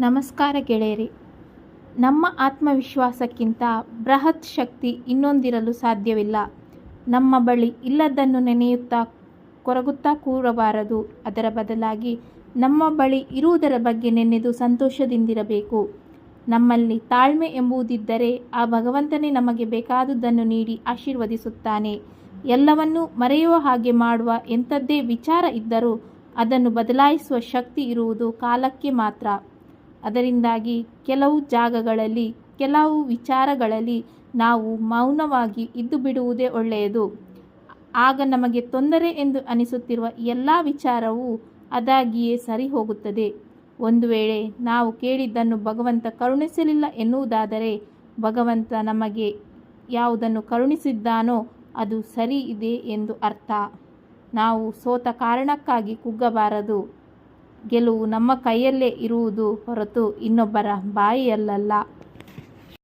ನಮಸ್ಕಾರ ಗೆಳೆಯರಿ. ನಮ್ಮ ಆತ್ಮವಿಶ್ವಾಸಕ್ಕಿಂತ ಬೃಹತ್ ಶಕ್ತಿ ಇನ್ನೊಂದಿರಲು ಸಾಧ್ಯವಿಲ್ಲ. ನಮ್ಮ ಬಳಿ ಇಲ್ಲದನ್ನು ನೆನೆಯುತ್ತಾ ಕೊರಗುತ್ತಾ ಕೂರಬಾರದು. ಅದರ ಬದಲಾಗಿ ನಮ್ಮ ಬಳಿ ಇರುವುದರ ಬಗ್ಗೆ ನೆನೆದು ಸಂತೋಷದಿಂದಿರಬೇಕು. ನಮ್ಮಲ್ಲಿ ತಾಳ್ಮೆ ಎಂಬುದಿದ್ದರೆ ಆ ಭಗವಂತನೇ ನಮಗೆ ಬೇಕಾದುದನ್ನು ನೀಡಿ ಆಶೀರ್ವದಿಸುತ್ತಾನೆ. ಎಲ್ಲವನ್ನೂ ಮರೆಯುವ ಹಾಗೆ ಮಾಡುವ ಎಂಥದ್ದೇ ವಿಚಾರ ಇದ್ದರೂ ಅದನ್ನು ಬದಲಾಯಿಸುವ ಶಕ್ತಿ ಇರುವುದು ಕಾಲಕ್ಕೆ ಮಾತ್ರ. ಅದರಿಂದಾಗಿ ಕೆಲವು ಜಾಗಗಳಲ್ಲಿ, ಕೆಲವು ವಿಚಾರಗಳಲ್ಲಿ ನಾವು ಮೌನವಾಗಿ ಇದ್ದು ಬಿಡುವುದೇ ಒಳ್ಳೆಯದು. ಆಗ ನಮಗೆ ತೊಂದರೆ ಎಂದು ಅನಿಸುತ್ತಿರುವ ಎಲ್ಲ ವಿಚಾರವೂ ಅದಾಗಿಯೇ ಸರಿ ಹೋಗುತ್ತದೆ ಒಂದು ವೇಳೆ ನಾವು ಕೇಳಿದ್ದನ್ನು ಭಗವಂತ ಕರುಣಿಸಲಿಲ್ಲ ಎನ್ನುವುದಾದರೆ, ಭಗವಂತ ನಮಗೆ ಯಾವುದನ್ನು ಕರುಣಿಸಿದ್ದಾನೋ ಅದು ಸರಿ ಇದೆ ಎಂದು ಅರ್ಥ. ನಾವು ಸೋತ ಕಾರಣಕ್ಕಾಗಿ ಕುಗ್ಗಬಾರದು. ಗೆಲುವು ನಮ್ಮ ಕೈಯಲ್ಲೇ ಇರುವುದು ಹೊರತು ಇನ್ನೊಬ್ಬರ ಬಾಯಿಯಲ್ಲಲ್ಲ.